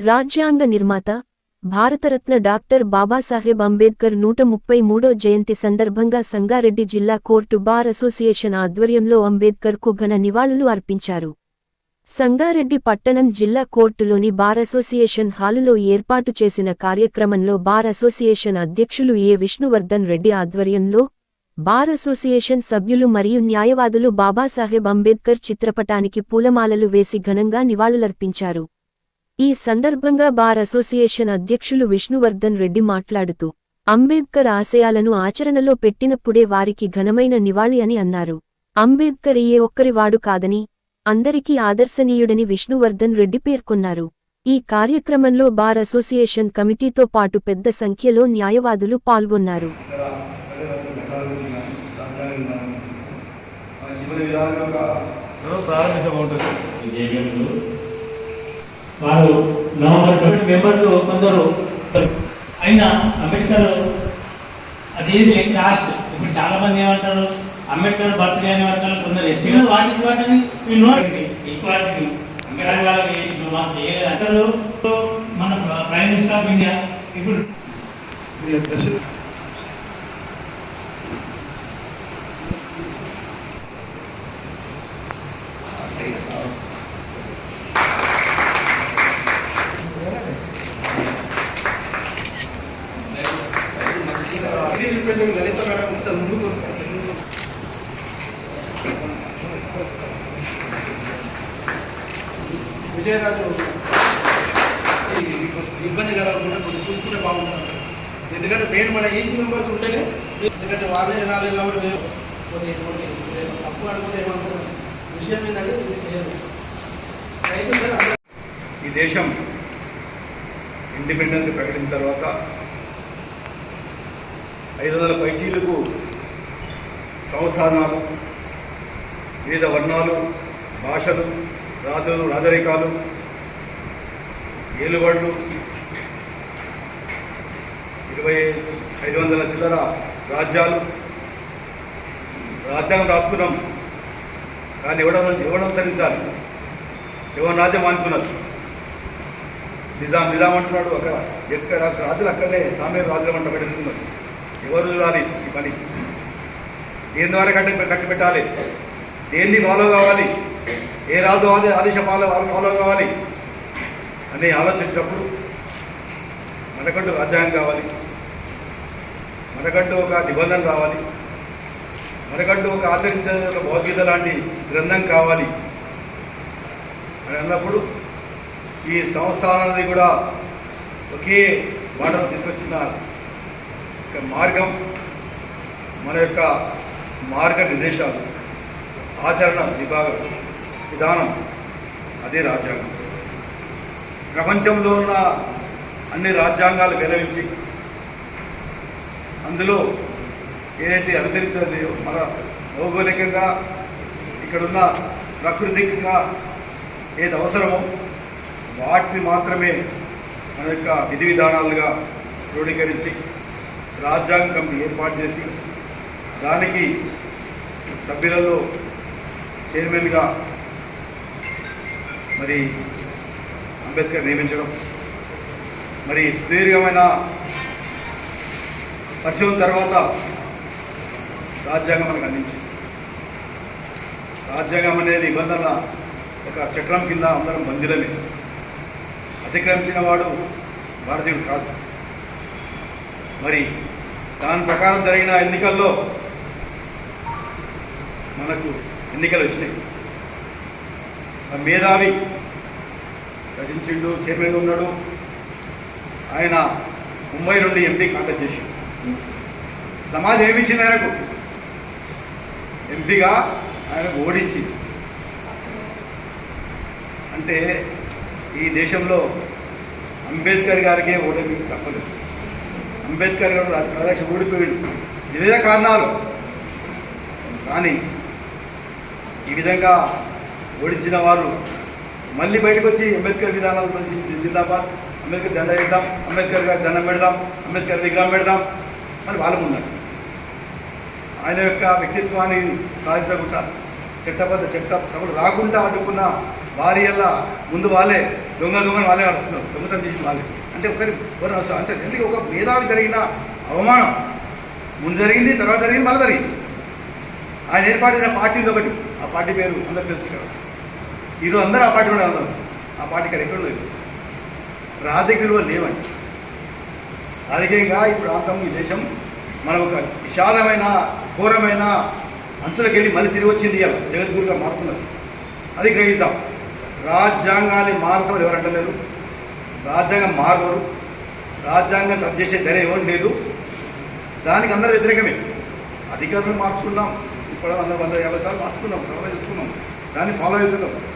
రాజ్యాంగ నిర్మాత భారతరత్న డాక్టర్ బాబాసాహెబ్ అంబేద్కర్ నూట ముప్పై మూడో జయంతి సందర్భంగా సంగారెడ్డి జిల్లా కోర్టు బార్ అసోసియేషన్ ఆధ్వర్యంలో అంబేద్కర్కు ఘన నివాళులు అర్పించారు. సంగారెడ్డి పట్టణం జిల్లా కోర్టులోని బార్ అసోసియేషన్ హాలులో ఏర్పాటు చేసిన కార్యక్రమంలో బార్ అసోసియేషన్ అధ్యక్షులు ఏ. విష్ణువర్ధన్ రెడ్డి ఆధ్వర్యంలో బార్ అసోసియేషన్ సభ్యులు మరియు న్యాయవాదులు బాబాసాహెబ్ అంబేద్కర్ చిత్రపటానికి పూలమాలలు వేసి ఘనంగా నివాళులర్పించారు. ఈ సందర్భంగా బార్ అసోసియేషన్ అధ్యక్షులు విష్ణువర్ధన్ రెడ్డి మాట్లాడుతూ అంబేద్కర్ ఆశయాలను ఆచరణలో పెట్టినప్పుడే వారికి ఘనమైన నివాళి అని అన్నారు. అంబేద్కర్ ఏ ఒక్కరివాడు కాదని అందరికీ ఆదర్శనీయుడని విష్ణువర్ధన్ రెడ్డి పేర్కొన్నారు. ఈ కార్యక్రమంలో బార్ అసోసియేషన్ కమిటీతో పాటు పెద్ద సంఖ్యలో న్యాయవాదులు పాల్గొన్నారు. జీవన విధానం యొక్క ప్రారంభించబడుతుంది జేబీఎంలు వారు నవంబర్ ట్వంటీ మెంబర్లు కొందరు అయినా అంబేద్కర్ అదేది లాస్ట్? ఇప్పుడు చాలా మంది ఏమంటారు? అంబేద్కర్ బర్త్డే అని అంటారు. కొందరు ఎస్సీలు వాటి వాటిని ఈక్వాలిటీ అంబేద్కర్ వాళ్ళకి చేసి మనం చేయలేదు అంటారు మన ప్రైమ్ మినిస్టర్ ఆఫ్ ఇండియా ఇప్పుడు లలిత మేడం ఒకసారి ముందుకు వస్తారు విజయరాజు ఇబ్బంది కలగకుండా కొంచెం చూసుకుంటే బాగుంటుంది. ఎందుకంటే మెయిన్ మన ఈసీ మెంబర్స్ ఉంటేనే ఎందుకంటే వాళ్ళే రాలేదు కాబట్టి మేము కొన్ని కొన్ని తప్పు అనుకుంటే ఏమనుకుంటాం విషయం ఏంటంటే ఇది లేదు. ఈ దేశం ఇండిపెండెన్స్ ప్రకటించిన తర్వాత ఐదు వందల పైచీలకు సంస్థానాలు వివిధ వర్ణాలు భాషలు రాజులు రాజరికాలు ఏలుబడులు ఇరవై ఐదు వందల చిల్లర రాజ్యాలు రాజ్యాంగం రాసుకున్నాం. కానీ ఎవడం ఎవడం సరించాలి ఎవరు రాజ్యం అనుకున్నారు నిజాం నిజాం అంటున్నాడు అక్కడ. ఎక్కడ రాజులు అక్కడనే తామే రాజులు అంట పెట్టుకున్నారు ఎవరు చూడాలి ఈ పని? దేని ద్వారా కట్టి కట్టి పెట్టాలి దేన్ని ఫాలో కావాలి? ఏ రాజు అని ఆదేశ వాళ్ళు ఫాలో కావాలి? అని ఆలోచించినప్పుడు మనకంటూ రాజ్యాంగం కావాలి. మనకంటూ ఒక నిబంధన రావాలి. మనకంటూ ఒక ఆచరించే ఒక భగవద్గీత లాంటి గ్రంథం కావాలి. అని అన్నప్పుడు ఈ సంస్థానాన్ని కూడా ఒకే మాటలు తీసుకొచ్చిన ఒక మార్గం మన యొక్క మార్గ నిర్దేశాలు ఆచరణ విభాగం. విధానం. అదే రాజ్యాంగం. ప్రపంచంలో ఉన్న అన్ని రాజ్యాంగాలు వెలవించి అందులో ఏదైతే అనుసరించలేదో మన భౌగోళికంగా ఇక్కడున్న ప్రకృతికంగా ఏది అవసరమో వాటిని మాత్రమే మన యొక్క విధి విధానాలుగా క్రోడీకరించి రాజ్యాంగ కమిటీ ఏర్పాటు చేసి దానికి సభ్యులలో చైర్మన్గా మరి అంబేద్కర్ నియమించడం మరి సుదీర్ఘమైన పరిశోధన తర్వాత రాజ్యాంగం మనకు అందించింది. రాజ్యాంగం అనేది నిబంధన ఒక చక్రం కింద అందరం బందీలమే అతిక్రమించిన వాడు భారతీయుడు కాదు. మరి దాని ప్రకారం జరిగిన ఎన్నికల్లో మనకు ఎన్నికలు వచ్చినాయి. మేధావి రచించిండు చైర్మన్ ఉన్నాడు. ఆయన ముంబై నుండి ఎంపీ కాంటాక్ట్ చేసి సమాజం ఏమిచ్చింది ఆయనకు? ఎంపీగా ఆయనకు ఓడించింది. అంటే ఈ దేశంలో అంబేద్కర్ గారికే ఓటమి తప్పలేదు అంబేద్కర్ గారు ప్రదక్ష ఓడిపోయాడు. వివిధ కారణాలు. కానీ ఈ విధంగా ఓడించిన వారు మళ్ళీ బయటకు వచ్చి అంబేద్కర్ విధానాలు పరిశీలించి జిందాబాద్ అంబేద్కర్ దండ వేద్దాం అంబేద్కర్ గారి దండం పెడదాం అంబేద్కర్ విగ్రహం పెడదాం అని వాళ్ళు ఉన్నారు. ఆయన యొక్క వ్యక్తిత్వాన్ని సాధించకుండా చట్టబద్ధ చట్ట సభలు రాకుండా అడ్డుకున్న వారి ముందు వాళ్ళే దొంగ దొంగని వాళ్ళే అరుస్తున్నారు. దొంగతనం చేసి వాళ్ళే. అంటే ఒకరి ఒకరు అంటే ఎందుకు ఒక మేధావి జరిగిన అవమానం. ముందు జరిగింది తర్వాత జరిగింది మళ్ళీ జరిగింది. ఆయన ఏర్పాటు చేసిన పార్టీ ఒకటి. ఆ పార్టీ పేరు అందరూ తెలుసు కదా ఈరోజు అందరూ ఆ పార్టీ కూడా అందరం ఆ పార్టీ ఇక్కడ ఎక్కడ లేదు. రాజకీయ విలువ లేవండి. రాజకీయంగా ఈ ప్రాంతం ఈ దేశం మన ఒక విషాదమైన ఘోరమైన అంచులకు వెళ్ళి మళ్ళీ తిరిగి వచ్చింది ఇవాళ. జగద్గురుగా మారుతున్నారు. అది గ్రహిద్దాం. రాజ్యాంగాన్ని మారుతారు ఎవరు అంటలేరు. రాజ్యాంగం మారవరు రాజ్యాంగం టచ్ చేసే ధైర్యం ఎవరు లేదు. దానికి అందరూ వ్యతిరేకమే. అధికారులు మార్చుకున్నాం. ఇప్పుడు వంద వంద యాభై సార్లు మార్చుకున్నాం. తర్వాత చూసుకున్నాం. దాన్ని ఫాలో అవుతున్నాం.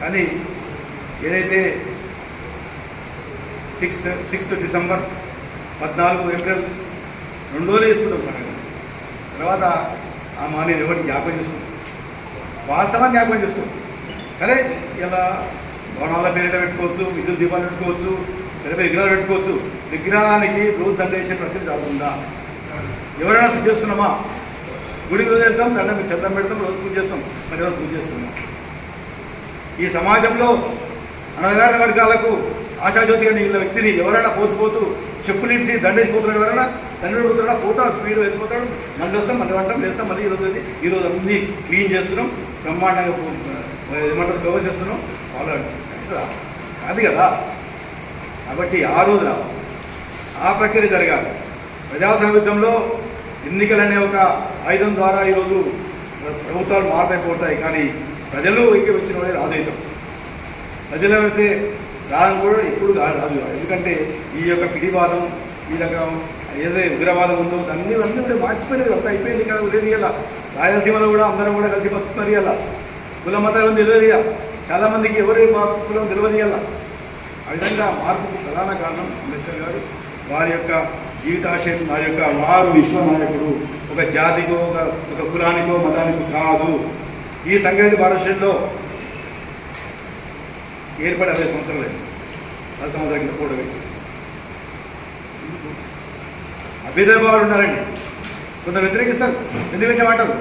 కానీ ఏదైతే సిక్స్త్ సిక్స్త్ డిసెంబర్ పద్నాలుగు ఏప్రిల్ రెండు రోజులు వేసుకుంటాం పండుగ తర్వాత ఆ మానేని ఎవరిని జ్ఞాపకం చేసుకుంటాం వాస్తవాన్ని జ్ఞాపకం చేసుకుంటాం సరే ఇలా భవనాల పేరిట పెట్టుకోవచ్చు విద్యుత్ దీపాలు పెట్టుకోవచ్చు లేదా విగ్రహాలు పెట్టుకోవచ్చు. విగ్రహానికి రోజు దండ వేసే ప్రక్రియ జరుగుతుందా ఎవరైనా సిద్ధ చేస్తున్నామా? గుడికి రోజు వెళ్తాం దండం చంద్రం పెడతాం రోజు పూజ చేస్తాం. మరి ఎవరు పూజ చేస్తున్నాం ఈ సమాజంలో అనగారిన వర్గాలకు ఆశాజ్యోతిగా నీళ్ళ వ్యక్తిని ఎవరైనా పోతూ పోతూ చెప్పులు ఇడిచి దండేసిపోతున్నాడు ఎవరైనా తండ్రి పోతున్నాడా పోతాడు స్పీడ్ వెళ్ళిపోతాడు మళ్ళీ వస్తాం మళ్ళీ వంటాం వేస్తాం మళ్ళీ ఈరోజు అది ఈరోజు అన్ని క్లీన్ చేస్తున్నాం బ్రహ్మాండంగా ఏమంటారు సేవ చేస్తున్నాం. ఫాలో అది కదా. కాబట్టి ఆ రోజున ఆ ప్రక్రియ జరగాలి. ప్రజాస్వామ్యంలో ఎన్నికలనే ఒక ఆయుధం ద్వారా ఈరోజు ప్రభుత్వాలు మారుతాయి పోతాయి. కానీ ప్రజలు వచ్చిన వాడే రాజు అవుతాం ప్రజలు అయితే రాజు కూడా ఎప్పుడు రాజు కాదు. ఎందుకంటే ఈ యొక్క పిడివాదం ఈ రకం ఏదైతే ఉగ్రవాదం ఉందో అన్ని అన్నీ కూడా మార్చిపోయినది అంతా అయిపోయింది ఇక్కడ లేదు ఇలా రాయలసీమలో కూడా అందరం కూడా కలిసి బతుకుతున్నారు ఇలా కుల మతాలు తెలియదు చాలామందికి ఎవరే మా కులం తెలియదు ఇలా ఆ విధంగా మార్పుకు ప్రధాన కారణం అంబేద్కర్ గారు. వారి యొక్క జీవితాశయం వారి యొక్క వారు విశ్వనాయకుడు. ఒక జాతికో ఒక ఒక కులానికో మతానికో కాదు. ఈ సంక్రాంతి భారతదేశంలో ఏర్పడి అరవై సంవత్సరాలు పది సంవత్సరాల కింద కూడా అభ్యుదయభావాలు ఉండాలండి. కొందరు వ్యతిరేకిస్తారు ఎందుకు పెట్టమంటారు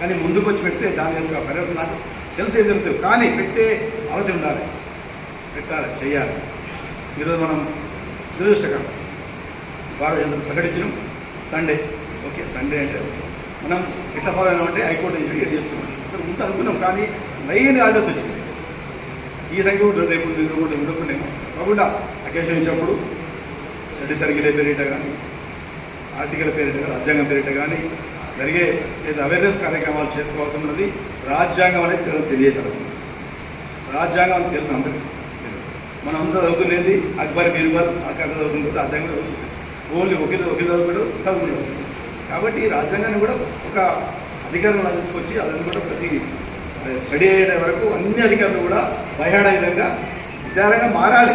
కానీ ముందుకు వచ్చి పెడితే దాని యొక్క పరివర్తన నాకు తెలుసు ఏం జరుగుతుంది? కానీ పెట్టే ఆలోచన ఉండాలి. పెట్టాలి చేయాలి ఈరోజు మనం దురదృష్టకరం. వారు ప్రకటించడం సండే. ఓకే సండే అంటే మనం ఎట్లా ఫాలో అయినామంటే హైకోర్టు ఎడ్ చేస్తున్నాం. ఇక్కడ అనుకున్నాం కానీ మెయిన్ ఆర్డర్స్ వచ్చింది. ఈ సంఖ్య కూడా రేపు కూడా ఉండకుండా కాకుండా అకేషన్ ఇచ్చినప్పుడు స్టడీ సర్కిల్ పేరిట కానీ ఆర్టికల్ పేరిట కానీ రాజ్యాంగం పేరిట కానీ జరిగే లేదా అవేర్నెస్ కార్యక్రమాలు చేసుకోవాల్సి ఉన్నది రాజ్యాంగం అనేది తెలు- తెలియగలదు రాజ్యాంగం అని తెలుసు అందరికీ. మనం అంతా చదువుకునేది అక్బర్ బీర్బల్ అక్కడ కథ చదువుకుంటుంది రాజ్యాంగం చదువుకుంటుంది ఓన్లీ ఒకే ఒకే చదువుకుంటాడు చదువుకుంటాడు కాబట్టి ఈ రాజ్యాంగాన్ని కూడా ఒక అధికారంలో తీసుకొచ్చి అదని కూడా ప్రతి స్టడీ అయ్యే వరకు అన్ని అధికారులు కూడా భయాడే విధంగా విచారంగా మారాలి.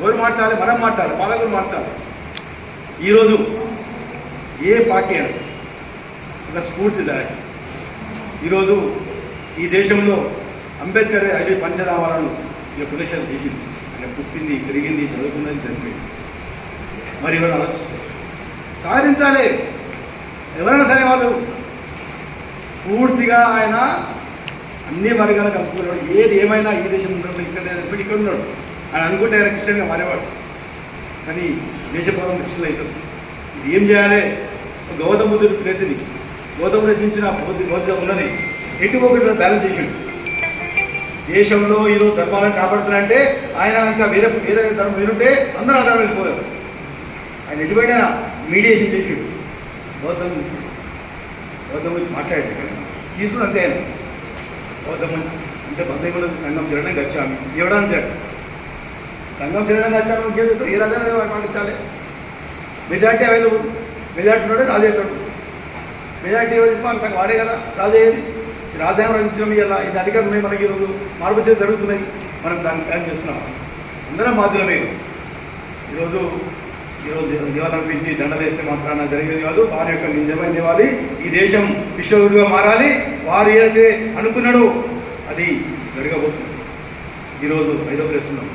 ఎవరు మార్చాలి? మనం మార్చాలి. పాలకులు మార్చాలి. ఈరోజు ఏ పార్టీ అయినా ఒక స్ఫూర్తిదాయకం ఈరోజు ఈ దేశంలో అంబేద్కర్ ఐదు పంచనామాలను ఈ ప్రదేశాలు చేసింది. ఆయన పుట్టింది పెరిగింది చదువుకున్నది చదివింది మరి ఎవరు ఆలోచించారు సాధించాలి. ఎవరైనా సరే వాళ్ళు పూర్తిగా ఆయన అన్ని వర్గాలకు అనుకున్నాడు ఏది ఏమైనా ఈ దేశం ఉన్నాడు ఇక్కడ ఇక్కడ ఉన్నాడు. ఆయన అనుకుంటే ఆయన క్రిస్టియన్గా మారేవాడు. కానీ దేశపరం క్రిస్టియన్ అవుతాడు ఇది ఏం చేయాలి? గౌతమ బుద్ధుడు ప్లేస్ ఇది గౌతమ రచించిన బుద్ధి బౌద్ధ ఉన్నది ఎటు ఒకటి బ్యాలెన్స్ చేసిండు. దేశంలో ఈరోజు ధర్మాలను కాపాడుతున్నారంటే ఆయన ఇంకా వేరే వేరే ధర్మం వేరుంటే అందరూ ఆధారం వెళ్ళిపోయారు ఆయన ఎటువంటి మీడియేషన్ చేసిండు. గౌతమ్ తీసుకుండు గౌతమ్ గురించి మాట్లాడాడు కానీ తీసుకుని అంతే. ఆయన బౌద్ధం అంటే బంధువుల సంఘం చేరడం గచ్చామి ఎవడా అంటాడు సంఘం చేరడం గచ్చామి ఇంకేం చేస్తారు? ఏ రాజా పాటించాలి. Majority available. మెజార్టీ ఉన్నాడే రాజు అవుతాడు. మెజార్టీ ఎవరు ఇస్తాం వాడే కదా రాజయ్యేది ఈ రాజ్యాంగం రచించడం ఇలా ఇన్ని అధికారులు ఉన్నాయి మనకి ఈరోజు. మార్పు చేసి జరుగుతున్నాయి. మనం దాన్ని ప్లాన్ చేస్తున్నాం. అందరం బాధ్యులమే. ఈరోజు ఈరోజు నివాళులర్పించి దండలేస్తే మాత్రాన జరిగేది కాదు వారి యొక్క నిజమైన నివాళి ఈ దేశం విశ్వగురుగా మారాలి. వారు ఏదైతే అనుకున్నాడో అది జరగబోతుంది. ఈరోజు ఐదో ప్లేస్ ఉన్నాం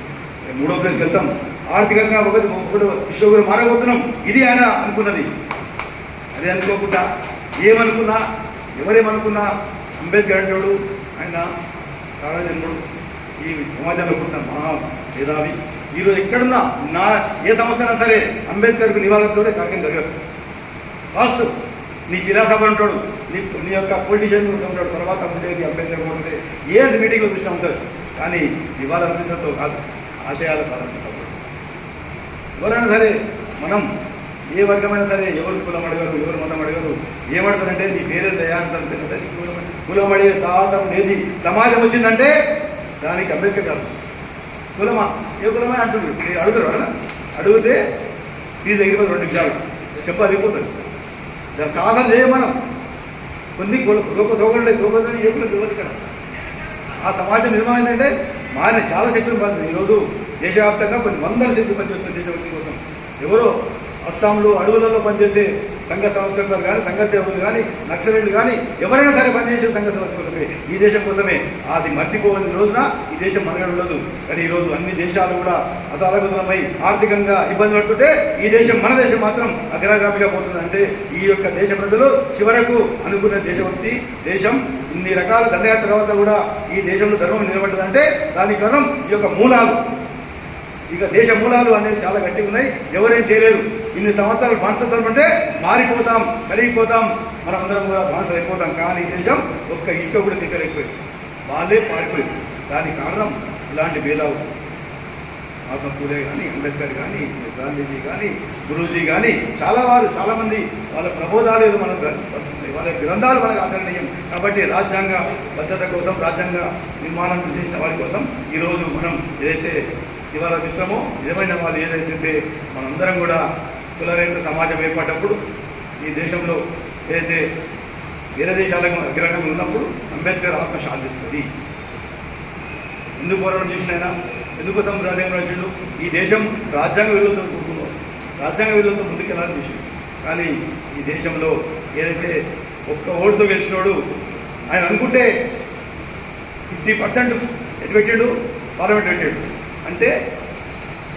మూడో ప్లేస్కి వెళ్తాం. ఆర్థికంగా ఒకటి ఒకటి విశ్వగురు మారబోతున్నాం. ఇది ఆయన అనుకున్నది. అదే అనుకోకుండా ఏమనుకున్నా ఎవరేమనుకున్నా అంబేద్కర్ అంటాడు ఆయన తారాజన్ముడు ఈ సమాజంలో పుట్టిన మహా మేధావి. ఈరోజు ఎక్కడున్నా నా ఏ సమస్య అయినా సరే అంబేద్కర్కు నివాళులతోనే కార్యక్రమం జరగదు. ఫస్ట్ నీ ఫిలాసఫర్ ఉంటాడు నీ నీ యొక్క పొలిటీషియన్ ఉంటాడు తర్వాత ఉండేది అంబేద్కర్ కూడా ఏ మీటింగ్లో చూసినా ఉంటుంది కానీ నివాళ అర్పించడంతో కాదు ఆశయాలు ప్రారంభించడం ఎవరైనా సరే మనం ఏ వర్గమైనా సరే ఎవరు కులం అడగరు ఎవరు మతం అడగరు ఏమడతారంటే నీ పేరే దయాంతం తిన్నదని కులం అడిగే సాహసం లేని సమాజం వచ్చిందంటే దానికి అంబేద్కర్ కాదు కులమా? ఏ కులమా అంటున్నారు మీరు అడుగుతారు అడగ అడిగితే ఫీజు ఎగిరిపోతుంది రెండు నిమిషాలు చెప్ప అదిపోతుంది దాని సాధన చేయం మనం. కొన్ని తోక తోగండి తోగదని ఏ కులం తెలియదు ఇక్కడ. ఆ సమాజం నిర్మాణం ఏంటంటే మారిన చాలా శక్తులు పడుతుంది ఈరోజు దేశవ్యాప్తంగా కొన్ని వందల శక్తులు పనిచేస్తుంది దేశభక్తి కోసం. ఎవరో అస్సాంలో అడవులలో పనిచేసే సంఘ సంస్కృతులు కానీ సంఘ సేవకులు కానీ నక్సలైట్లు కానీ ఎవరైనా సరే పనిచేసే సంఘ సంస్కృతులే ఈ దేశం కోసమే. అది మర్చిపోని రోజున ఈ దేశం మనగడ ఉండదు కానీ ఈరోజు అన్ని దేశాలు కూడా అతలగుతలమై ఆర్థికంగా ఇబ్బంది పడుతుంటే ఈ దేశం మన దేశం మాత్రం అగ్రగామిగా పోతుంది. అంటే ఈ యొక్క దేశ ప్రజలు చివరకు అనుకున్న దేశభక్తి దేశం ఇన్ని రకాల దండయాత్ర తర్వాత కూడా ఈ దేశంలో ధర్మం నిలబడ్డదంటే దానికి కారణం ఈ యొక్క మూలాలు. ఇక దేశ మూలాలు అనేవి చాలా గట్టిగా ఉన్నాయి. ఎవరేం చేయలేరు. ఇన్ని సంవత్సరాలు బానిసత్వం అంటే మారిపోతాం కలిగిపోతాం మనం అందరం కూడా బానిసలు అయిపోతాం కానీ దేశం ఒక్క ఇంట్లో కూడా దిక్కలేకపోయింది వాళ్ళే పారిపోయింది. దానికి కారణం ఇలాంటి భేదాలు మహాత్మా పూలే కానీ అంబేద్కర్ కానీ గాంధీజీ కానీ గురూజీ కానీ చాలా వారు చాలామంది వాళ్ళ ప్రబోధాలు ఏదో మనకు వాళ్ళ గ్రంథాలు మనకు ఆచరణీయం కాబట్టి రాజ్యాంగ భద్రత కోసం రాజ్యాంగ నిర్మాణం చేసిన వారి కోసం ఈరోజు మనం ఏదైతే ఇవాళ మిశ్రమో నిజమైన వాళ్ళు ఏదైతే మనందరం కూడా కులరహిత సమాజం ఏర్పడినప్పుడు ఈ దేశంలో ఏదైతే వేరే దేశాలకు అగ్రహంగా ఉన్నప్పుడు అంబేద్కర్ ఆత్మ శాంతిస్తుంది ఎందుకు పోరాటం చేసినైనా ఎందుకోసం రాజ్యాంగం రాసిండు? ఈ దేశం రాజ్యాంగ విలువలతో కూడుకున్నాం రాజ్యాంగ విలువలతో ముందుకెళ్ళాలని చూసి కానీ ఈ దేశంలో ఏదైతే ఒక్క ఓటుతో గెలిచినోడు ఆయన అనుకుంటే ఫిఫ్టీ పర్సెంట్ ఎటు పెట్టాడు? పార్లమెంట్ పెట్టాడు. అంటే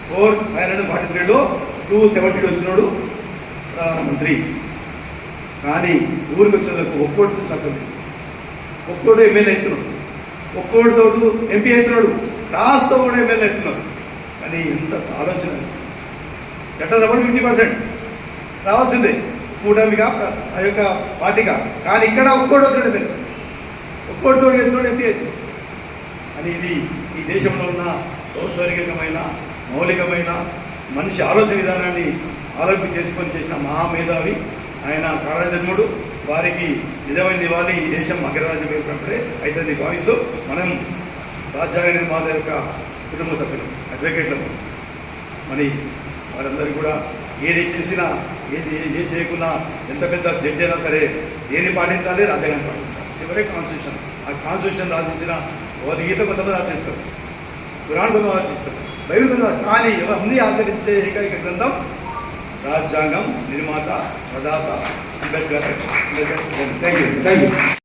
ఫోర్ ఫైవ్ హండ్రెడ్ ఫార్టీ త్రీలో టూ సెవెంటీ వచ్చినాడు ప్రధానమంత్రి. కానీ ఊరికి వచ్చినందుకు ఒక్కోటితో సభ్యులు ఒక్కోడు ఎమ్మెల్యే అవుతున్నాడు ఒక్కోడితో ఎంపీ అవుతున్నాడు టాస్తో కూడా ఎమ్మెల్యే అవుతున్నాడు కానీ ఎంత ఆలోచన. చట్టసభలు ఫిఫ్టీ పర్సెంట్. రావాల్సిందే. కూటమిగా ఆ యొక్క పార్టీగా కానీ ఇక్కడ ఒక్కోడు వచ్చాడు ఎమ్మెల్యే. ఒక్కోడితో చేస్తున్నాడు ఎంపీ అవుతున్నాడు అని ఇది ఈ దేశంలో ఉన్న ఔత్సర్గికమైన మౌలికమైన మనిషి ఆలోచన విధానాన్ని ఆరోగ్యం చేసుకొని చేసిన మహామేధావి. ఆయన కారణజన్ముడు వారికి నిజమైన నివాళి ఈ దేశం అగ్రరాజ్యం ఏర్పడినప్పుడే అయితే భావిస్తూ మనం రాజ్యాంగ నిర్మాత యొక్క కుటుంబ సభ్యులు అడ్వకేట్లకు మరి వారందరూ కూడా ఏది చేసినా ఏది ఏ చేయకున్నా ఎంత పెద్ద జడ్జి అయినా సరే ఏది పాటించాలి రాజ్యాంగం పాటించాలి. చివరే కాన్స్టిట్యూషన్ ఆ కాన్స్టిట్యూషన్ రాసించిన గీత కొంతమంది రాసిస్తారు పురాణ కొంతమంది రాసిస్తారు. బైబిల్ కొంతమంది కానీ ఎవరు ఆచరించే ఏకైక గ్రంథం రాజ్యాంగం నిర్మాత ప్రదాత Ambedkar. Ambedkar thank you thank you